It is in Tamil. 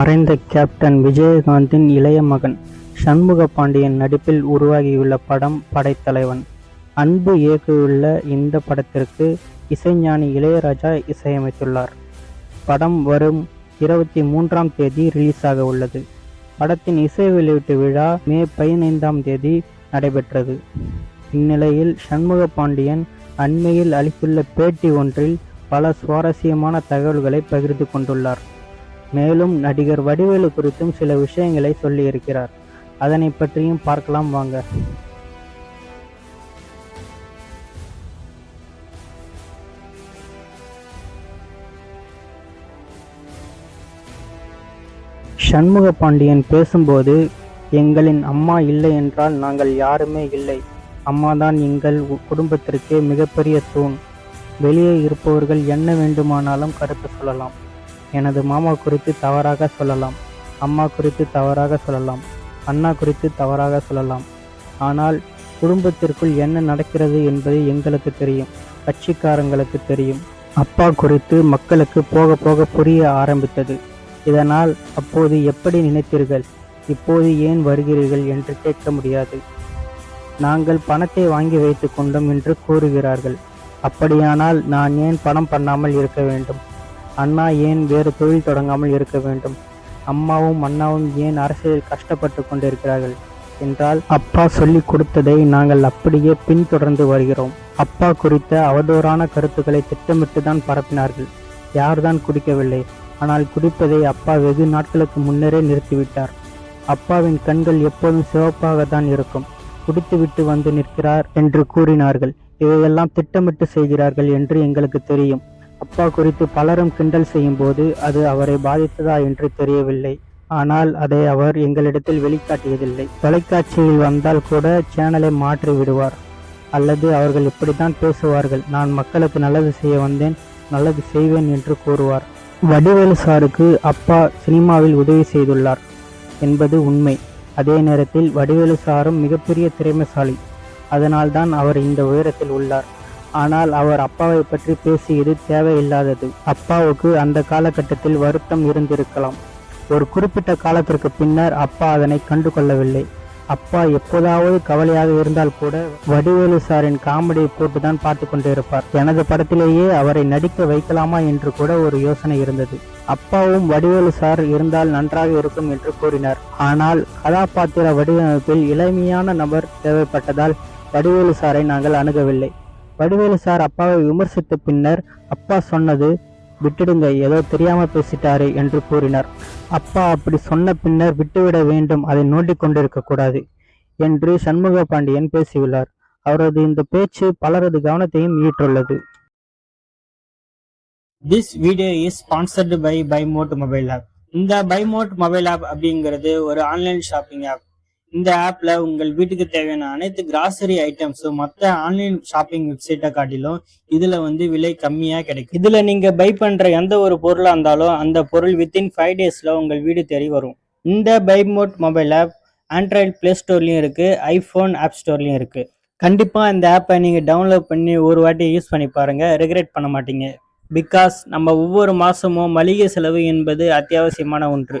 மறைந்த கேப்டன் விஜயகாந்தின் இளைய மகன் சண்முக பாண்டியன் நடிப்பில் உருவாகியுள்ள படம் படைத்தலைவன் அன்பு இயக்கியுள்ள இந்த படத்திற்கு இசைஞானி இளையராஜா இசையமைத்துள்ளார். படம் வரும் இருபத்தி மூன்றாம் தேதி ரிலீஸ் ஆக உள்ளது. படத்தின் இசை வெளியீட்டு விழா மே பதினைந்தாம் தேதி நடைபெற்றது. இந்நிலையில் சண்முக பாண்டியன் அண்மையில் அளித்துள்ள பேட்டி ஒன்றில் பல சுவாரஸ்யமான தகவல்களை பகிர்ந்து கொண்டுள்ளார். மேலும் நடிகர் வடிவேலு குறித்தும் சில விஷயங்களை சொல்லியிருக்கிறார். அதனை பற்றியும் பார்க்கலாம் வாங்க. சண்முக பாண்டியன் பேசும்போது எங்களின் அம்மா இல்லை என்றால் நாங்கள் யாருமே இல்லை. அம்மாதான் எங்கள் குடும்பத்திற்கே மிகப்பெரிய தூண். வெளியே இருப்பவர்கள் என்ன வேண்டுமானாலும் கருத்து சொல்லலாம். எனது மாமா குறித்து தவறாக சொல்லலாம் அம்மா குறித்து தவறாக சொல்லலாம் அண்ணா குறித்து தவறாக சொல்லலாம். ஆனால் குடும்பத்திற்குள் என்ன நடக்கிறது என்பது எங்களுக்கு தெரியும் கட்சிக்காரங்களுக்கு தெரியும். அப்பா குறித்து மக்களுக்கு போக போக புரிய ஆரம்பித்தது. இதனால் அப்போது எப்படி நினைத்தீர்கள் இப்போது ஏன் வருகிறீர்கள் என்று கேட்க முடியாது. நாங்கள் பணத்தை வாங்கி வைத்துக் கொண்டோம் என்று கூறுகிறார்கள். அப்படியானால் நான் ஏன் பணம் பண்ணாமல் இருக்க வேண்டும்? அண்ணா ஏன் வேறு தொழில் தொடங்காமல் இருக்க வேண்டும்? அம்மாவும் அண்ணாவும் ஏன் அரசியலில் கஷ்டப்பட்டு கொண்டிருக்கிறார்கள்? என்றால் அப்பா சொல்லிக் கொடுத்ததை நாங்கள் அப்படியே பின்தொடர்ந்து வருகிறோம். அப்பா குறித்த அவதூறான கருத்துக்களை திட்டமிட்டு தான் பரப்பினார்கள். யார்தான் குடிக்கவில்லை? ஆனால் குடிப்பதை அப்பா வெகு நாட்களுக்கு முன்னரே நிறுத்திவிட்டார். அப்பாவின் கண்கள் எப்போதும் சிவப்பாக தான் இருக்கும். குடித்துவிட்டு வந்து நிற்கிறார் என்று கூறினார்கள். இவையெல்லாம் திட்டமிட்டு செய்கிறார்கள் என்று எங்களுக்கு தெரியும். அப்பா குறித்து பலரும் கிண்டல் செய்யும் போது அது அவரை பாதித்ததா என்று தெரியவில்லை. ஆனால் அதை அவர் எங்களிடத்தில் வெளிக்காட்டியதில்லை. தொலைக்காட்சியில் வந்தால் கூட சேனலை மாற்றி விடுவார். அல்லது அவர்கள் இப்படித்தான் பேசுவார்கள். நான் மக்களுக்கு நல்லது செய்ய வந்தேன் நல்லது செய்வேன் என்று கூறுவார். வடிவேலு சாருக்கு அப்பா சினிமாவில் உதவி செய்துள்ளார் என்பது உண்மை. அதே நேரத்தில் வடிவேலு சாரும் மிகப்பெரிய திறமைசாலி. அதனால்தான் அவர் இந்த உயரத்தில் உள்ளார். ஆனால் அவர் அப்பாவை பற்றி பேசியது தேவையில்லாதது. அப்பாவுக்கு அந்த காலகட்டத்தில் வருத்தம் இருந்திருக்கலாம். ஒரு குறிப்பிட்ட காலத்திற்கு பின்னர் அப்பா அதனை கண்டு கொள்ளவில்லை அப்பா எப்போதாவது கவலையாக இருந்தால் கூட வடிவேலு சாரின் காமெடியை போட்டுதான் பார்த்து கொண்டிருப்பார். எனது படத்திலேயே அவரை நடிக்க வைக்கலாமா என்று கூட ஒரு யோசனை இருந்தது. அப்பாவும் வடிவேலு சார் இருந்தால் நன்றாக இருக்கும் என்று கூறினார். ஆனால் கதாபாத்திர வடிவமைப்பில் இளமையான நபர் தேவைப்பட்டதால் வடிவேலு சாரை நாங்கள் அணுகவில்லை. வடிவேலு சார் அப்பாவை விமர்சித்த பின்னர் அப்பா சொன்னது விட்டுடுங்க ஏதோ தெரியாம பேசிட்டாரு என்று கூறினார். அப்பா அப்படி சொன்ன பின்னர் விட்டுவிட வேண்டும் அதை நோண்டிக் கொண்டிருக்க கூடாது என்று சண்முக பாண்டியன் பேசியுள்ளார். அவரது இந்த பேச்சு பலரது கவனத்தையும் ஈற்றுள்ளது this video is sponsored by Bymot mobile app இந்த பைமோட் மொபைல் ஆப் அப்படிங்கிறது ஒரு ஆன்லைன் ஷாப்பிங் ஆப் இந்த ஆப்ல உங்கள் வீட்டுக்கு தேவையான அனைத்து கிராசரி ஐட்டம்ஸும் மற்ற ஆன்லைன் ஷாப்பிங் வெப்சைட்டை காட்டிலும் இதுல வந்து விலை கம்மியா கிடைக்கும். இதுல நீங்க பை பண்ற எந்த ஒரு பொருளா இருந்தாலும் அந்த பொருள் வித்தின் ஃபைவ் டேஸ்ல உங்கள் வீடு தேடி வரும். இந்த Bymot mobile app Android play ஸ்டோர்லயும் இருக்கு ஐபோன் ஆப் ஸ்டோர்லயும் இருக்கு. கண்டிப்பா இந்த ஆப்பை நீங்க டவுன்லோட் பண்ணி ஒரு வாட்டி யூஸ் பண்ணி பாருங்க ரெகுலேட் பண்ண மாட்டீங்க. பிகாஸ் நம்ம ஒவ்வொரு மாசமும் மளிகை செலவு என்பது அத்தியாவசியமான ஒன்று.